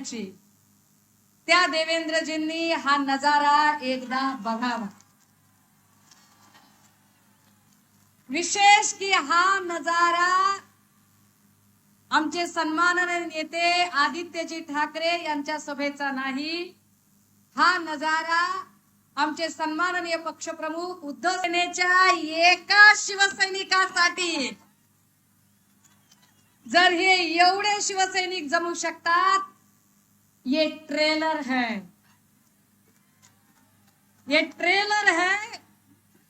बघण्याची त्या देवेंद्रजींनी हा नजारा एकदा बघावा. विशेष की हा नजारा आमचे सन्माननीय नेते आदित्यजी ठाकरे यांच्या सभेचा नाही. हा नजारा आमचे सन्माननीय पक्षप्रमुख उद्धव सेनेच्या एका शिवसैनिकासाठी. जर हे एवढे शिवसैनिक जमू शकतात ये ट्रेलर है। ये ट्रेलर है।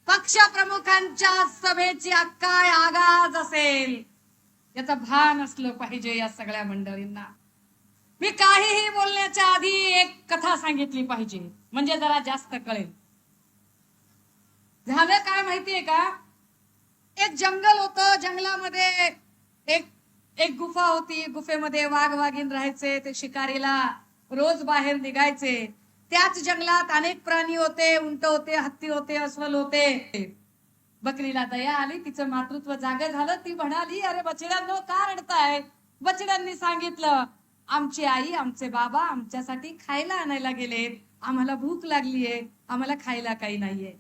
पक्ष प्रमुखांच्या सभेची काय आगाज असेल. याचं भान असलं पाहिजे या सगळ्या मंडळींना. मी काहीही बोलण्याच्या आधी एक कथा सांगितली पाहिजे. म्हणजे जरा जास्त कळेल. झालं काय माहितीये का? एक जंगल होत जंगलामध्ये. एक एक गुफा होती. गुफेमध्ये वाघ वाघीन राहायचे. ते शिकारीला रोज बाहेर निघायचे. त्याच जंगलात अनेक प्राणी होते. उंट होते हत्ती होते अस्वल होते. बकरीला दया आली. तिचं मातृत्व जाग झालं. ती म्हणाली अरे बछड्यांनो का रडताय? बछड्यांनी सांगितलं आमची आई आमचे बाबा आमच्यासाठी खायला आणायला गेलेत आम्हाला भूक लागलीये आम्हाला खायला काही नाहीये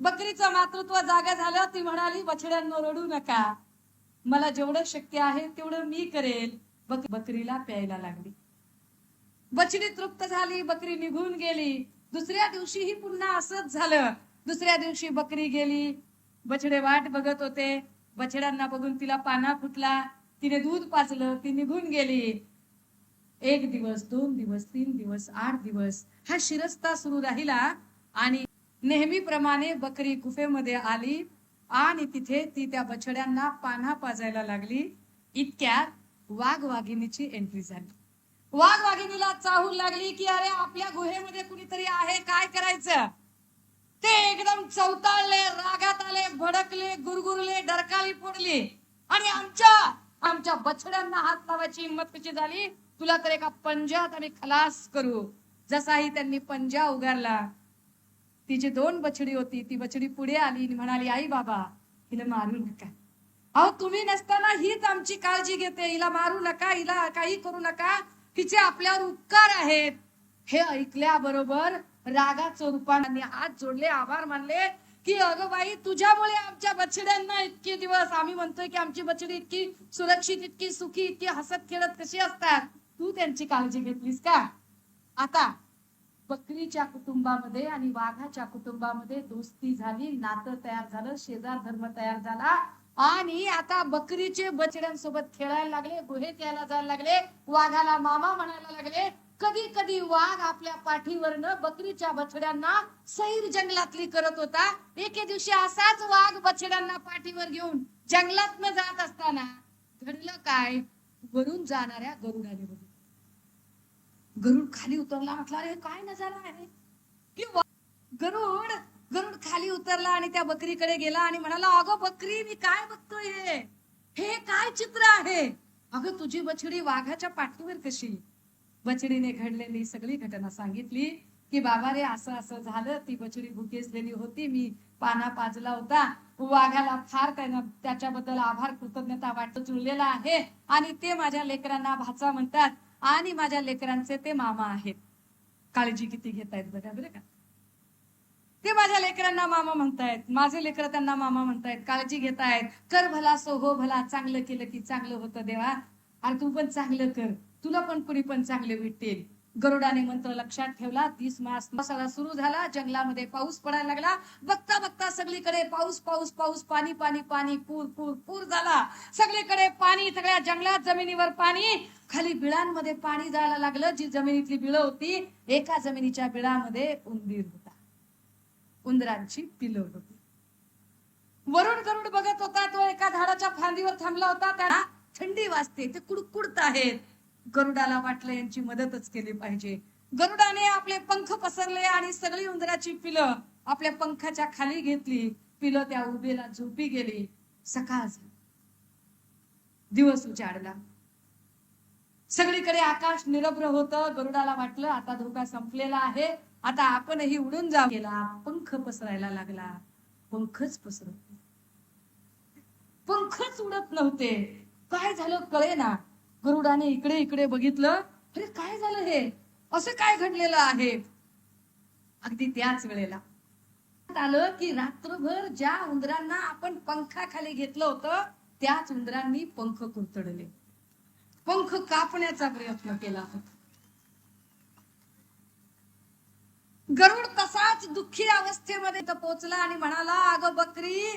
बकरीचं मातृत्व जाग झालं. ती म्हणाली बछड्यांनो रडू नका. मला जेवढं शक्य आहे तेवढं मी करेल. बक बकरीला प्यायला लागली. बछडी तृप्त झाली बकरी निघून गेली. दुसऱ्या दिवशीही पुन्हा असंच झालं. दुसऱ्या दिवशी बकरी गेली. बछडे वाट बघत होते. बछड्यांना बघून तिला पाना फुटला. तिने दूध पाजलं ती निघून गेली. एक दिवस दोन दिवस तीन दिवस आठ दिवस हा शिरस्ता सुरू राहिला आणि नेहमीप्रमाणे बकरी गुफेमध्ये आली. आणि तिथे ती त्या बछड्यांना पान्हा पाजायला लागली. इतक्यात वाघ वाघिणीची एंट्री झाली. वाघ वाघिणीला चाहूल लागली की अरे आपल्या गुहेमध्ये कुणीतरी आहे? काय करायचं? ते एकदम चौताळले रागात आले भडकले गुरगुरले डरकाली फोडली आणि आमच्या आमच्या बछड्यांना हात लावायची हिंमत कशी झाली? तुला तर एका पंजात आम्ही खलास करू. जसाही त्यांनी पंजा उगारला तिची दोन बछडी होती ती बछडी पुढे आली आणि म्हणाली आई बाबा हिला मारू नका. अहो तुम्ही नसताना हीच आमची काळजी घेते. हिला मारू नका हिला काही करू नका. हिचे आपल्यावर उपकार आहेत. हे ऐकल्याबरोबर रागाचं रूपाने हात जोडले आभार मानले की अगं बाई तुझ्यामुळे आमच्या बछड्यांना इतके दिवस आम्ही म्हणतोय की आमची बछडी इतकी सुरक्षित इतकी सुखी इतकी हसत खेळत कशी असतात? तू त्यांची काळजी घेतलीस का? आता बकरीच्या कुटुंबामध्ये आणि वाघाच्या कुटुंबामध्ये दोस्ती झाली नातं तयार झालं शेजार धर्म तयार झाला. आणि आता बकरीचे बछड्यांसोबत खेळायला लागले गुहेत यायला जायला लागले वाघाला मामा म्हणायला लागले. कधी कधी वाघ आपल्या पाठीवरनं बकरीच्या बछड्यांना सैर जंगलातली करत होता. एके दिवशी असाच वाघ बछड्यांना पाठीवर घेऊन जंगलात जात असताना घडलं काय? वरून जाणाऱ्या गरुडाने बघितलं. गरुड खाली उतरला म्हटलं अरे काय नजारा आहे? गरुड गरुड खाली उतरला आणि त्या बकरीकडे गेला आणि म्हणाला अगं बकरी मी काय बघतोय हे? काय चित्र आहे? अगं तुझी बछडी वाघाच्या पाठीवर कशी? बछडीने घडलेली सगळी घटना सांगितली की बाबा रे असं असं झालं. ती बछडी भुकेसलेली होती. मी पाना पाजला होता. वाघाला फार त्यांना त्याच्याबद्दल आभार कृतज्ञता वाटत जुळलेला आहे आणि ते माझ्या लेकरांना भाचा म्हणतात. आणि माझ्या लेकरांचे ते मामा आहेत. काळजी किती घेतायत बघा बरं का? ते माझ्या लेकरांना मामा म्हणतायत. माझे लेकर त्यांना मामा म्हणतायत. काळजी घेतायत. कर भला सो हो भला चांगलं केलं की चांगलं होतं देवा. आणि तू पण चांगलं कर. तुला पण कुणी पण चांगले भेटेल. गरुडाने मंत्र लक्षात ठेवला. तीस मास पावसाळा सुरू झाला. जंगलामध्ये पाऊस पडायला लागला. बघता बघता सगळीकडे पाऊस पाऊस पाऊस पाणी पाणी पाणी पूर पूर पूर झाला. सगळीकडे पाणी सगळ्या जंगलात जमिनीवर पाणी. खाली बिळांमध्ये पाणी जायला लागलं. जी जमिनीतली बिळं होती एका जमिनीच्या बिळामध्ये उंदीर होता. उंदरांची पिलं होती. वरुण गरुड बघत होता. तो एका झाडाच्या फांदीवर थांबला होता. त्याला थंडी वाजते. ते कुडकुडत आहेत. गरुडाला वाटलं यांची मदतच केली पाहिजे. गरुडाने आपले पंख पसरले आणि सगळी उंदराची पिलं आपल्या पंखाच्या खाली घेतली. पिलं त्या उभेला झोपी गेली. सकाळ झाली. दिवस उजाडला. सगळीकडे आकाश निरभ्र होतं. गरुडाला वाटलं आता धोका संपलेला आहे. आता आपणही उडून जा गेला. पंख पसरायला लागला. पंखच पसरत पंखच उडत नव्हते. काय झालं कळे ना गरुडाने इकडे इकडे बघितलं अरे काय झालं हे? असं काय घडलेलं आहे? अगदी त्याच वेळेला आलं की रात्रभर ज्या उंदरांना आपण पंखाखाली घेतलं होतं त्याच उंदरांनी पंख कुरतडले. पंख कापण्याचा प्रयत्न केला गरुड तसाच दुःखी अवस्थेमध्ये पोचला आणि म्हणाला अगं बकरी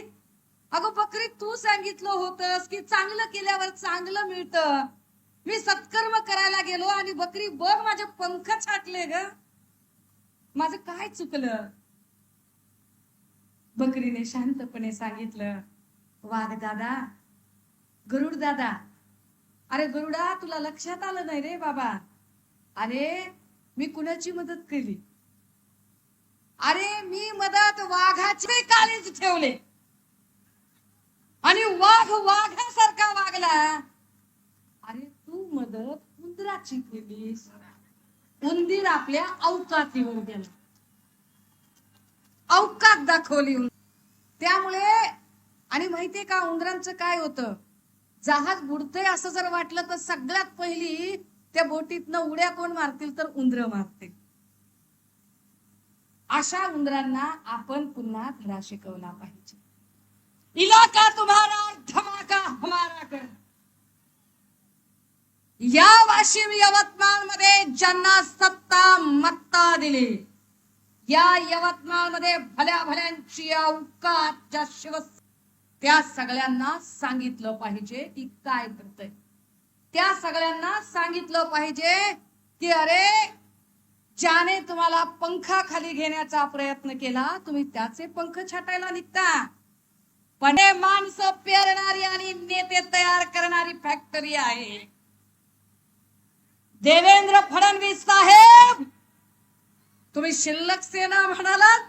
अगं बकरी तू सांगितलं होतंस की चांगलं केल्यावर चांगलं मिळतं. मी सत्कर्म करायला गेलो आणि बकरी बघ माझे पंख छाटले ग. माझं काय चुकलं? बकरीने शांतपणे सांगितलं वाघ दादा गरुड दादा अरे गरुडा तुला लक्षात आलं नाही रे बाबा. अरे मी कुणाची मदत केली? अरे मी मदत वाघाचे काळीच ठेवले. आणि वाघ वाघासारखा वागला. मदत उंदराची केलीस उंदीर आपल्या अवकातीवर गेला. अवकात दाखवली त्यामुळे आणि माहितीये का उंदरांचं काय होतं? जहाज बुडतंय असं जर वाटलं तर सगळ्यात पहिली त्या बोटीतनं उड्या कोण मारतील तर उंदर मारतील. अशा उंदरांना आपण पुन्हा धडा शिकवला पाहिजे. इलाका तुम्हाला धमाका हमारा कर. या वाशिम यवतमाळमध्ये ज्यांना सत्ता मत्ता दिली या यवतमाळमध्ये भल्या भल्यांची अवकात शिव त्या सगळ्यांना सांगितलं पाहिजे की काय करतय. त्या सगळ्यांना सांगितलं पाहिजे की अरे ज्याने तुम्हाला पंखा खाली घेण्याचा प्रयत्न केला तुम्ही त्याचे पंख छाटायला निघता. पण हे माणसं पेरणारी आणि नेते तयार करणारी फॅक्टरी आहे. देवेंद्र फडणवीस साहेब! तुम्ही शिल्लक सेना म्हणालात?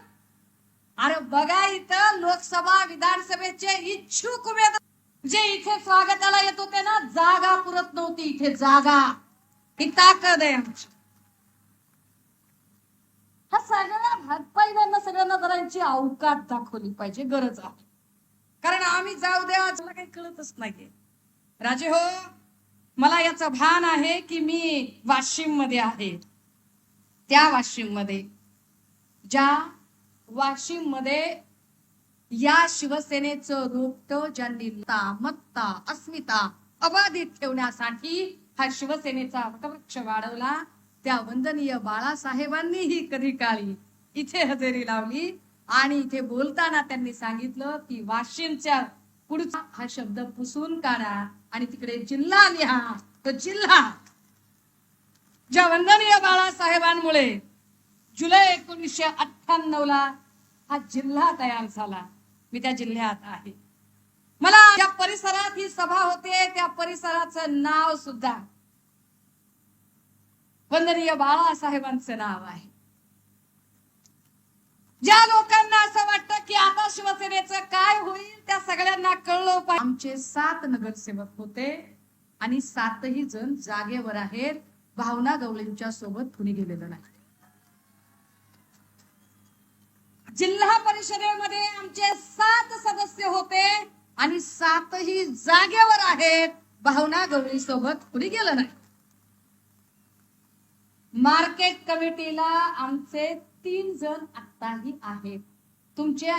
अरे बघा इथं लोकसभा विधानसभेचे इच्छुक उमेदवार जे इथे स्वागताला येत होते ना जागा पुरत नव्हती इथे जागा. ही ताकद आहे आमची हा सगळ्या भाजपाईदांना सगळ्यांना जरांची अवकात दाखवली पाहिजे गरज आहे. कारण आम्ही जाऊ द्या मला काही कळतच नाहीये. राजे हो मला याचं भान आहे की मी वाशिममध्ये आहे. त्या वाशिममध्ये ज्या वाशिममध्ये या शिवसेनेचं रोपट ज्यांनी मत्ता अस्मिता अबाधित ठेवण्यासाठी हा शिवसेनेचा वटवृक्ष वाढवला. त्या वंदनीय बाळासाहेबांनीही कधी काळी इथे हजेरी लावली आणि इथे बोलताना त्यांनी सांगितलं की वाशिमच्या पुढचा हा शब्द पुसून काढा आणि तिकडे जिल्हा लिहा. तो जिल्हा. ज्या वंदनीय बाळासाहेबांमुळे जुलै एकोणीसशे अठ्ठ्याण्णव ला हा जिल्हा तयार झाला. मी त्या जिल्ह्यात आहे. मला ज्या परिसरात ही सभा होते त्या परिसराचं नाव सुद्धा वंदनीय बाळासाहेबांचं नाव आहे. ज्या लोकांना शिवसेनेचं काय होईल त्या सगळ्यांना कळलं पाहिजे. आमचे सात नगरसेवक होते आणि सातही जण जागेवर आहेत. भावना गवळींच्या सोबत कुणी गेलेलं नाही. जिल्हा परिषदेमध्ये आमचे सात सदस्य होते आणि सातही जागेवर आहेत. भावना गवळी सोबत कुणी गेलं नाही. मार्केट कमिटीला आमचे तीन जण आत्ताही आहेत. तुमच्या